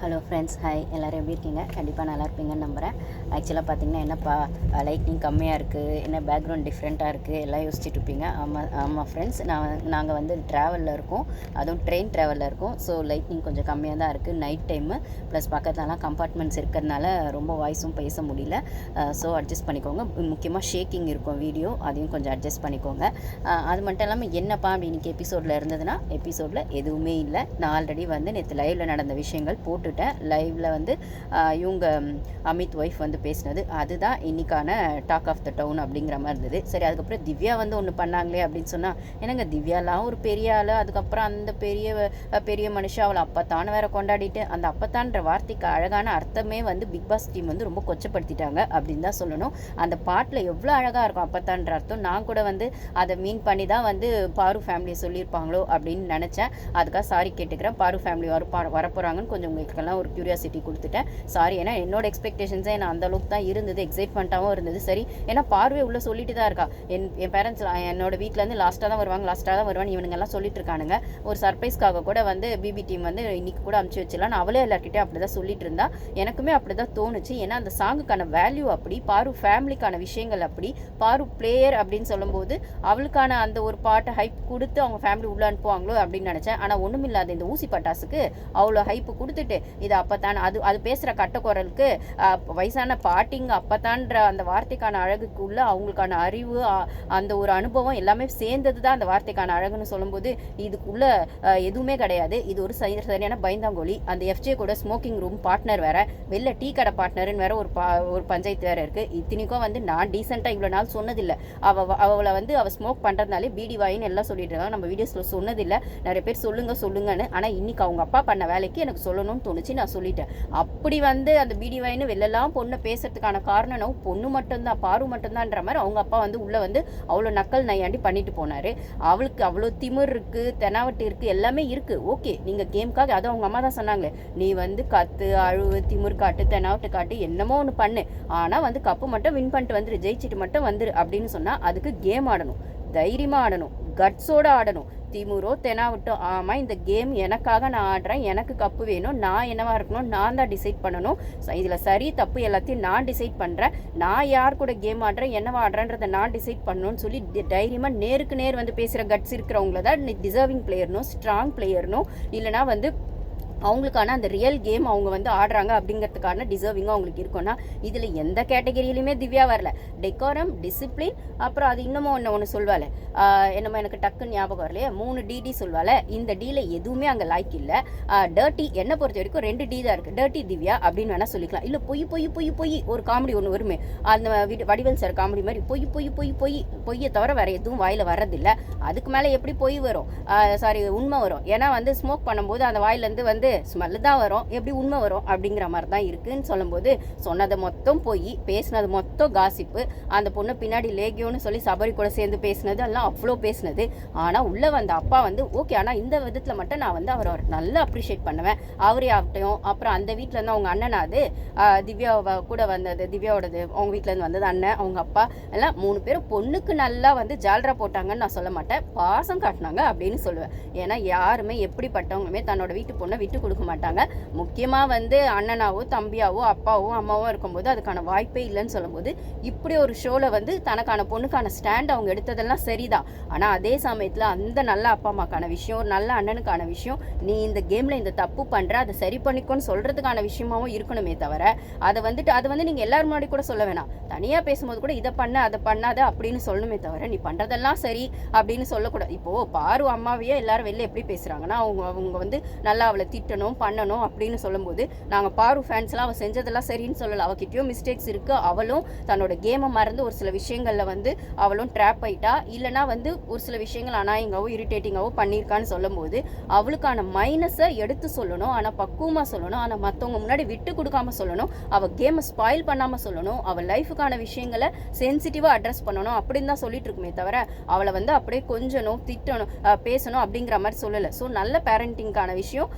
Hello friends hi எல்லோரும் எப்படி இருக்கீங்க? கண்டிப்பாக நல்லா இருப்பீங்கன்னு நம்புகிறேன் ஆக்சுவலாக பார்த்தீங்கன்னா என்னப்பா லைட்னிங் கம்மியாக இருக்குது என்ன பேக்ரவுண்ட் டிஃப்ரெண்ட்டாக இருக்குது எல்லாம் யோசிச்சுட்டு இருப்பீங்க. ஆமாம் ஆமாம் ஃப்ரெண்ட்ஸ் நான் நாங்கள் வந்து ட்ராவலில் இருக்கோம். அதுவும் ட்ரெயின் ட்ராவலில் இருக்கோம். ஸோ லைட்னிங் கொஞ்சம் கம்மியாக தான் இருக்குது நைட் டைமு ப்ளஸ் பக்கத்துலலாம் கம்பார்ட்மெண்ட்ஸ் இருக்கிறதுனால ரொம்ப வாய்ஸும் பேச முடியல. ஸோ அட்ஜஸ்ட் பண்ணிக்கோங்க. முக்கியமாக ஷேக்கிங் இருக்கும் வீடியோ அதையும் கொஞ்சம் அட்ஜஸ்ட் பண்ணிக்கோங்க. அது மட்டும் இல்லாமல் என்னப்பா அப்படி இன்றைக்கி எபிசோடில் இருந்ததுன்னா எபிசோடில் எதுவுமே இல்லை. நான் ஆல்ரெடி வந்து நேற்று லைவில் நடந்த விஷயங்கள் போட்டு போட்டுட்டேன். லைவில் வந்து இவங்க அமித் ஒய்ஃப் வந்து பேசினது. அதுதான் இன்னைக்கான டாக் ஆஃப் த டவுன் அப்படிங்கிற மாதிரி இருந்தது. சரி அதுக்கப்புறம் திவ்யா வந்து ஒன்று பண்ணாங்களே அப்படின்னு சொன்னால் என்னங்க திவ்யாலாம் ஒரு பெரிய ஆள். அதுக்கப்புறம் அந்த பெரிய பெரிய மனுஷன் அவளை அப்பத்தான்னு வேற கொண்டாடிட்டு அந்த அப்பத்தான்ற வார்த்தைக்கு அழகான அர்த்தமே வந்து பிக் பாஸ் டீம் வந்து ரொம்ப கொச்சப்படுத்திட்டாங்க அப்படின்னு தான் சொல்லணும். அந்த பாட்டில் எவ்வளோ அழகாக இருக்கும் அப்பத்தான்ற அர்த்தம். நான் கூட வந்து அதை மீன் பண்ணி தான் வந்து பாரு ஃபேமிலியை சொல்லியிருப்பாங்களோ அப்படின்னு நினச்சேன். அதுக்காக சாரி கேட்டுக்கிறேன். பாரு ஃபேமிலி வர வரப்போகிறாங்கன்னு கொஞ்சம் உங்களுக்கெல்லாம் ஒரு க்யூரியாசிட்டி கொடுத்துட்டேன். சாரி ஏன்னா என்னோட எக்ஸ்பெக்டேஷன்ஸே நான் அந்தளவுக்கு தான் இருந்தது. எக்ஸைட்மெண்ட்டாகவும் இருந்தது. சரி ஏன்னா பார்வை உள்ள சொல்லிட்டு தான் இருக்கா. என் என் பேரண்ட்ஸ் என்னோட வீட்டிலேருந்து லாஸ்ட்டாக தான் வருவாங்க. லாஸ்ட்டாக தான் வருவாங்க இவனுங்கெல்லாம் சொல்லிட்டு இருக்கானுங்க. ஒரு சர்ப்ரைஸ்க்காக கூட வந்து பிபி டீம் வந்து இன்னைக்கு கூட அமுச்சு வச்சிடலாம் நான் அவளே எல்லார்கிட்டயும் அப்படி தான் சொல்லிட்டு இருந்தா. எனக்குமே அப்படி தான் தோணுச்சு. ஏன்னா அந்த சாங்குக்கான வேல்யூ அப்படி பாரு ஃபேமிலிக்கான விஷயங்கள் அப்படி பாரு பிளேயர் அப்படின்னு சொல்லும்போது அவளுக்கான அந்த ஒரு பாட்டை ஹைப் கொடுத்து அவங்க ஃபேமிலி உள்ள அனுப்புவாங்களோ அப்படின்னு நினச்சேன். ஆனால் ஒன்றுமில்லாத இந்த ஊசி பட்டாசுக்கு அவ்வளோ ஹைப்பு கொடுத்துட்டு இது அப்பத்தான் அது அது பேசுகிற கட்டக்குரலுக்கு வயசான பாட்டிங்க அப்பத்தான்ற அந்த வார்த்தைக்கான அழகுக்கு உள்ள அவங்களுக்கான அறிவு அந்த ஒரு அனுபவம் எல்லாமே சேர்ந்தது தான் அந்த வார்த்தைக்கான அழகுன்னு சொல்லும்போது இதுக்குள்ள எதுவுமே கிடையாது. இது ஒரு சரி- சரியான பயந்தாங்கோலி அந்த எஃப்ஜே கூட ஸ்மோக்கிங் ரூம் பார்ட்னர் வேற வெளில டீ கடை பார்ட்னர்னு வேற ஒரு பா ஒரு பஞ்சாயத்து வேற இருக்கு. இத்தனைக்கும் வந்து நான் டீசெண்டாக இவ்வளோ நாள் சொன்னதில்லை. அவ அவளை வந்து அவள் ஸ்மோக் பண்ணுறதுனாலே பீடி வாயின்னு எல்லாம் சொல்லிட்டு இருக்காங்க. நம்ம வீடியோஸில் சொன்னதில்லை. நிறைய பேர் சொல்லுங்க சொல்லுங்கன்னு. ஆனால் இன்னைக்கு அவங்க அப்பா பண்ண வேலைக்கு எனக்கு சொல்லணும்னு தோணுச்சு நான் சொல்லிட்டேன். அப்படி வந்து அந்த பிடி வாயின்னு வெளிலலாம் பொண்ணை பேசுறதுக்கான காரணம் பொண்ணு மட்டும்தான் பாரு மட்டும்தான்ற மாதிரி அவங்க அப்பா வந்து உள்ளே வந்து அவ்வளோ நக்கல் நையாண்டி பண்ணிட்டு போனார். அவளுக்கு அவ்வளோ திமிர் இருக்குது தெனாவட்டு இருக்குது எல்லாமே இருக்குது ஓகே நீங்கள் கேமுக்காக அதை அவங்க அம்மா தான் சொன்னாங்களே. நீ வந்து கத்து அழுவு திமிர் காட்டு தெனாவட்டு காட்டு என்னமோ ஒன்று பண்ணு. ஆனால் வந்து கப்பு மட்டும் வின் பண்ணிட்டு வந்துரு ஜெயிச்சிட்டு மட்டும் வந்துரு அப்படின்னு சொன்னால் அதுக்கு கேம் ஆடணும் தைரியமாக ஆடணும் கட்ஸோட ஆடணும். திமுறோ தெனாவட்டோ ஆமாம் இந்த கேம் எனக்காக நான் ஆடுறேன் எனக்கு கப்பு வேணும் நான் என்னவா இருக்கணும் நான் தான் டிசைட் பண்ணணும். இதில் சரி தப்பு எல்லாத்தையும் நான் டிசைட் பண்ணுறேன் நான் யார் கூட கேம் ஆடுறேன் என்னவா ஆடுறேன்றதை நான் டிசைட் பண்ணணும்னு சொல்லி தைரியமாக நேருக்கு நேர் வந்து பேசுகிற கட்ஸ் இருக்கிறவங்கள தான் டிசர்விங் பிளேயர்னும் ஸ்ட்ராங் பிளேயர்னும் இல்லைனா வந்து அவங்களுக்கான அந்த ரியல் கேம் அவங்க வந்து ஆடுறாங்க அப்படிங்கிறதுக்கான டிசர்விங்கும் அவங்களுக்கு இருக்கும்னா இதில் எந்த கேட்டகரியிலையுமே திவ்யா வரல. டெக்கோரம் டிசிப்ளின் அப்புறம் அது இன்னமும் ஒன்று ஒன்று சொல்வாள். என்னமோ எனக்கு டக்குன்னு ஞாபகம் வரலையே. மூணு டிடி சொல்வாள். இந்த டீல எதுவுமே அங்கே லைக் இல்லை. டர்ட்டி என்னை பொறுத்த வரைக்கும் ரெண்டு டி தான் இருக்குது டர்ட்டி திவ்யா அப்படின்னு வேணால் சொல்லிக்கலாம். இல்லை பொய் பொய் பொய் பொய் ஒரு காமெடி ஒன்று வருமே. அந்த வடிவல் சார் காமெடி மாதிரி பொய் பொய் பொய் பொய் பொய்யை தவிர வேறு எதுவும் வாயில் வர்றதில்லை. அதுக்கு மேலே எப்படி பொய் வரும்? சாரி உண்மை வரும். ஏன்னா வந்து ஸ்மோக் பண்ணும்போது அந்த வாயிலேருந்து வந்து ஸ்மெல்லு தான் வரும் எப்படி உண்மை வரும் அப்படிங்கிற மாதிரி தான் இருக்குன்னு சொல்லும்போது சொன்னதை மொத்தம் போய் பேசினது மொத்தம் காசிப்பு. அந்த பொண்ணு பின்னாடி லேகியோன்னு சொல்லி சபரி கூட சேர்ந்து பேசினது எல்லாம் அவ்வளோ பேசினது. ஆனால் உள்ளே வந்த அப்பா வந்து ஓகே ஆனால் இந்த விதத்தில் மட்டும் நான் வந்து அவரை நல்லா அப்ரிஷியேட் பண்ணுவேன். அவரே ஆகட்டும் அப்புறம் அந்த வீட்டில் இருந்து அவங்க அண்ணனாது திவ்யா கூட வந்தது திவ்யாவோடது அவங்க வீட்டிலேருந்து வந்தது அண்ணன் அவங்க அப்பா எல்லாம் மூணு பேரும் பொண்ணுக்கு நல்லா வந்து ஜால்ரா போட்டாங்கன்னு நான் சொல்ல மாட்டேன். பாசம் காட்டினாங்க அப்படின்னு சொல்லுவேன். ஏன்னா யாருமே எப்படிப்பட்டவங்களுமே தன்னோட வீட்டு பொண்ணை விட்டு கொடுக்க மாட்டாங்க. முக்கியமாக வந்து அண்ணனாவோ தம்பியாவோ அப்பாவோ அம்மாவோ இருக்கும்போது அதுக்கான வாய்ப்பே இல்லைன்னு சொல்லும்போது இப்படி ஒரு ஷோவில் வந்து தனக்கான பொண்ணுக்கான ஸ்டாண்ட் அவங்க எடுத்ததெல்லாம் சரிதான். ஆனால் அதே சமயத்தில் அந்த நல்ல அப்பா அம்மாக்கான விஷயம் ஒரு நல்ல அண்ணனுக்கான விஷயம் நீ இந்த கேமில் இந்த தப்பு பண்ணுற அதை சரி பண்ணிக்கோன்னு சொல்கிறதுக்கான விஷயமாவும் இருக்கணுமே தவிர அதை வந்துட்டு அதை வந்து நீங்கள் எல்லாரும் முன்னாடி கூட சொல்ல வேணாம். தனியாக பேசும்போது கூட இதை பண்ண அதை பண்ணாத அப்படின்னு சொல்லணுமே தவிர நீ பண்ணுறதெல்லாம் சரி அப்படின்னு சொல்லக்கூடாது. இப்போது பாரு அம்மாவையே எல்லாரும் வெளில எப்படி பேசுகிறாங்கன்னா அவங்க அவங்க வந்து நல்லா அவளை திட்டணும் பண்ணணும் அப்படின்னு சொல்லும்போது நாங்கள் பாரு ஃபேன்ஸ்லாம் அவள் செஞ்சதெல்லாம் சரின்னு சொல்லலை. அவகிட்டயும் மிஸ்டேக்ஸ் இருக்குது அவளும் தன்னோட கேமை மறந்து ஒரு சில விஷயங்களில் வந்து அவளும் ட்ராப் ஆயிட்டா. இல்லைனா வந்து ஒரு சில விஷயங்கள் அனாயங்காவோ இரிட்டேட்டிங்காவோ பண்ணியிருக்கான்னு சொல்லும்போது அவளுக்கான மைனஸை எடுத்து சொல்லணும். ஆனால் பக்குவமாக சொல்லணும். ஆனால் மற்றவங்க முன்னாடி விட்டு கொடுக்காம சொல்லணும். அவள் கேமை ஸ்பாயில் பண்ணாமல் சொல்லணும். அவள் லைஃபுக்கான விஷயங்களை சென்சிட்டிவாக அட்ரஸ் பண்ணணும் அப்படின்னு தான் சொல்லிட்டு இருக்குமே தவிர அவளை வந்து அப்படியே கொஞ்சணும் திட்டணும் பேசணும் அப்படிங்கிற மாதிரி சொல்லலை. ஸோ நல்ல பேரண்டிங்கான விஷயம்.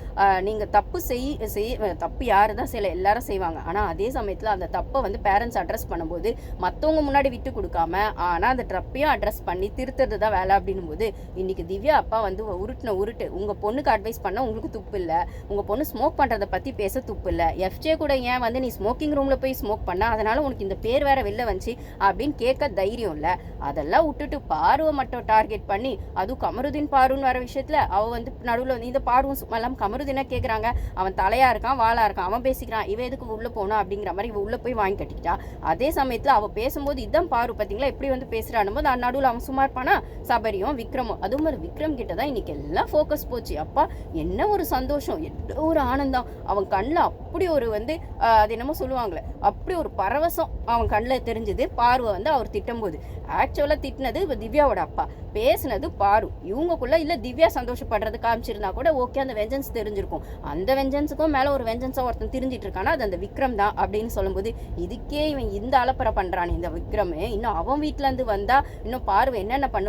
நீங்கள் தப்பு செய் செய் தப்பு யார் தான் செய்யலை எல்லாரும் செய்வாங்க. ஆனால் அதே சமயத்தில் அந்த தப்பை வந்து பேரண்ட்ஸ் அட்ரஸ் பண்ணும்போது மற்றவங்க முன்னாடி விட்டு கொடுக்காம ஆனால் அந்த தப்பையும் அட்ரஸ் பண்ணி திருத்துறது தான் வேலை அப்படின்னும் போது இன்னைக்கு திவ்யா அப்பா வந்து உருட்டின உருட்டு. உங்கள் பொண்ணுக்கு அட்வைஸ் பண்ண உங்களுக்கு துப்பு இல்லை. உங்கள் பொண்ணு ஸ்மோக் பண்ணுறதை பற்றி பேச துப்பு இல்லை. எஃப்ஜே கூட ஏன் வந்து நீ ஸ்மோக்கிங் ரூமில் போய் ஸ்மோக் பண்ண அதனால் உனக்கு இந்த பேர் வேற வெளில வந்துச்சு அப்படின்னு கேட்க தைரியம் இல்லை. அதெல்லாம் விட்டுட்டு பார்வை மட்டும் டார்கெட் பண்ணி அதுவும் கமருதீன் பாருன்னு வர விஷயத்தில் அவள் வந்து நடுவில் வந்து இந்த பார்வும் எல்லாம் கமருதீனை கேட்குறாங்க அவன் தலையா இருக்கான் வாழா இருக்கான். அவன் பேசிக்கிறான் இவன் எதுக்கு உள்ளே போனா அப்படிங்கிற மாதிரி இவன் உள்ளே போய் வாங்கி கட்டிக்கிட்டா. அதே சமயத்தில் அவள் பேசும்போது இதான் பாரு பார்த்தீங்களா எப்படி வந்து பேசுகிறான் போது நடுவில் அவன் சும்மா இருப்பானா? சபரியும் விக்ரமும். அதுவும் மாதிரி விக்ரம் கிட்ட தான் இன்னைக்கு எல்லாம் ஃபோக்கஸ் போச்சு. அப்பா என்ன ஒரு சந்தோஷம் என்ன ஒரு ஆனந்தம். அவன் கண்ணில் அப்படி ஒரு வந்து அது என்னமோ சொல்லுவாங்களே அப்படி ஒரு பரவசம் அவன் கண்ணில் தெரிஞ்சது. பார்வை வந்து அவர் திட்டும்போது. ஆக்சுவலாக திட்டினது திவ்யாவோட அப்பா. பேசுனது பாரு. இவங்கக்குள்ளே இல்லை திவ்யா சந்தோஷப்படுறது காமிச்சிருந்தா கூட ஓகே அந்த வெஞ்சன்ஸ் தெரிஞ்சிருக்கும். அந்த வெஞ்சன்ஸுக்கும் மேலே ஒரு வெஞ்சன்ஸாக ஒருத்தன் தெரிஞ்சிட்டு இருக்கானா அது அந்த விக்ரம் தான் அப்படின்னு சொல்லும்போது இதுக்கே இவன் இந்த அலப்பறை பண்ணுறான் இந்த விக்ரம். இன்னும் அவன் வீட்டிலேருந்து வந்தால் இன்னும் பார்வை என்னென்ன பண்ணுவான்